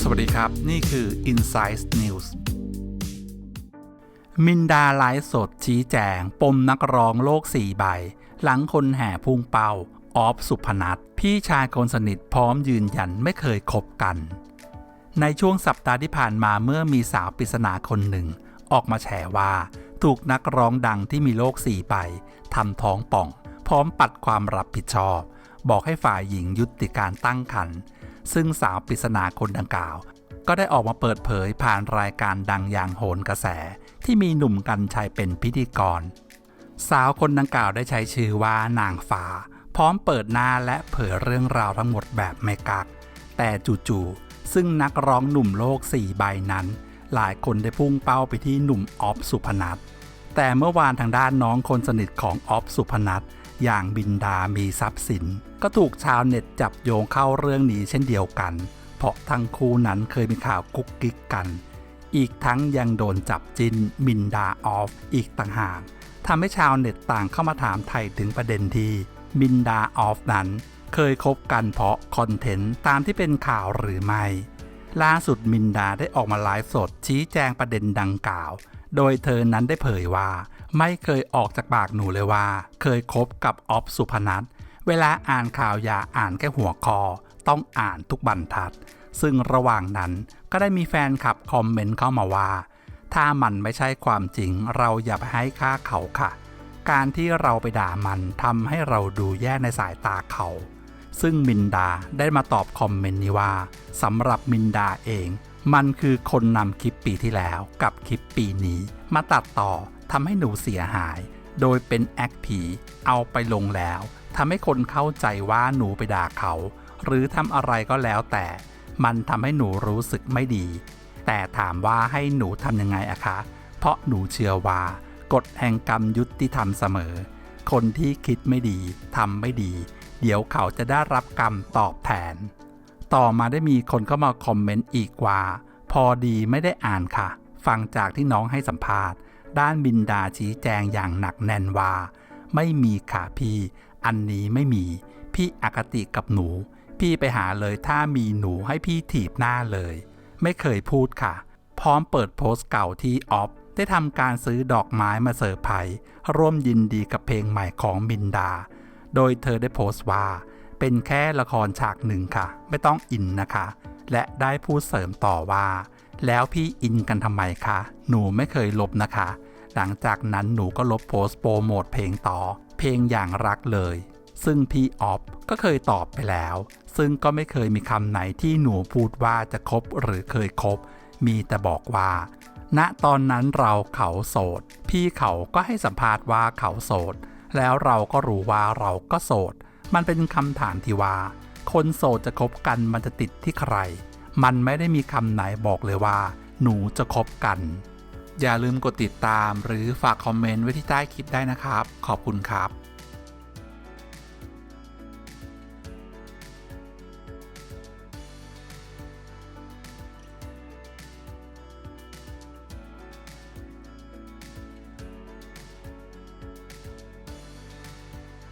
สวัสดีครับ นี่คือ Insight News มินดาไลฟ์สดชี้แจง ปมนักร้องโลกสี่ใบ หลังคนแห่พุ่งเป้า ออฟสุพนัทพี่ชายคนสนิทพร้อมยืนยันไม่เคยคบกัน ในช่วงสัปดาห์ที่ผ่านมาเมื่อมีสาวปริศนาคนหนึ่ง ออกมาแฉว่า ถูกนักร้องดังที่มีโรคสี่ใบทำท้องป่อง ร้อมปัดความรับผิดชอบ บอกให้ฝ่ายหญิงยุติการตั้งครรภ์ซึ่งสาวปริศนาคนดังกล่าว ก็ได้ออกมาเปิดเผยผ่านรายการดังอย่างโหนกระแส ที่มีหนุ่มกันชัยเป็นพิธีกร สาวคนดังกล่าวได้ใช้ชื่อว่านางฟ้า พร้อมเปิดหน้าและเผยเรื่องราวทั้งหมดแบบไม่กัก แต่จู่ๆซึ่งนักร้องหนุ่มโลกสี่ใบนั้น หลายคนได้พุ่งเป้าไปที่หนุ่มออฟสุพนัทแต่เมื่อวานทางด้านน้องคนสนิทของออฟสุพนัท อย่างบินดามีทรัพย์สิน ก็ถูกชาวเน็ตจับโยงเข้าเรื่องนี้เช่นเดียวกัน เพราะทั้งคู่นั้นเคยมีข่าวกุ๊กกิ๊กกัน อีกทั้งยังโดนจับจินมินดาออฟอีกต่างหากทำให้ชาวเน็ตต่างเข้ามาถามไทยถึงประเด็นที่มินดาออฟนั้น เคยคบกันเพราะคอนเทนต์ตามที่เป็นข่าวหรือไม่ ล่าสุดมินดาได้ออกมาไลฟ์สด ชี้แจงประเด็นดังกล่าว โดยเธอนั้นได้เผยว่า ไม่เคยออกจากปากหนูเลยว่า เคยคบกับออฟสุพนัทเวลาอ่านข่าวอย่าอ่านแค่หัวคอ ต้องอ่านทุกบรรทัด ซึ่งระหว่างนั้นก็ได้มีแฟนคลับคอมเมนต์เข้ามาว่า ถ้ามันไม่ใช่ความจริงเราอย่าไปให้ค่าเขาค่ะ การที่เราไปด่ามันทำให้เราดูแย่ในสายตาเขา ซึ่งมินดาได้มาตอบคอมเมนต์นี้ว่าสำหรับมินดาเอง มันคือคนนำคลิปปีที่แล้วกับคลิปปีนี้ มาตัดต่อทำให้หนูเสียหาย โดยเป็นแอคผีเอาไปลงแล้วทำให้คนเข้าใจว่าหนูไปด่าเขา หรือทำอะไรก็แล้วแต่ มันทำให้หนูรู้สึกไม่ดี แต่ถามว่าให้หนูทำยังไงอะคะ เพราะหนูเชื่อว่ากฎแห่งกรรมยุติธรรมเสมอ คนที่คิดไม่ดีทำไม่ดี เดี๋ยวเขาจะได้รับกรรมตอบแทน ต่อมาได้มีคนเข้ามาคอมเมนต์อีกว่า พอดีไม่ได้อ่านค่ะ ฟังจากที่น้องให้สัมภาษณ์ ด้านบินดาชี้แจงอย่างหนักแน่นว่า ไม่มีค่ะพี่ อันนี้ไม่มี พี่อคติกับหนู พี่ไปหาเลยถ้ามีหนูให้พี่ถีบหน้าเลย ไม่เคยพูดค่ะ พร้อมเปิดโพสต์เก่าที่ออฟได้ทำการซื้อดอกไม้มาเซอร์ไพรส์ร่วมยินดีกับเพลงใหม่ของมินดา โดยเธอได้โพสต์ว่า เป็นแค่ละครฉากหนึ่งค่ะ ไม่ต้องอินนะคะ และได้พูดเสริมต่อว่า แล้วพี่อินกันทำไมคะ หนูไม่เคยลบนะคะ หลังจากนั้นหนูก็ลบโพสต์โปรโมทเพลงต่อ เพลงอย่างรักเลย ซึ่งพี่ออฟก็เคยตอบไปแล้ว ซึ่งก็ไม่เคยมีคำไหนที่หนูพูดว่าจะคบหรือเคยคบ มีแต่บอกว่าณตอนนั้นเราเขาโสด พี่เขาก็ให้สัมภาษณ์ว่าเขาโสด แล้วเราก็รู้ว่าเราก็โสด มันเป็นคำถามที่ว่า คนโสดจะคบกันมันจะติดที่ใคร มันไม่ได้มีคำไหนบอกเลยว่า หนูจะคบกัน อย่าลืมกดติดตามหรือฝากคอมเมนต์ไว้ที่ใต้คลิปได้นะครับ ขอบคุณครับ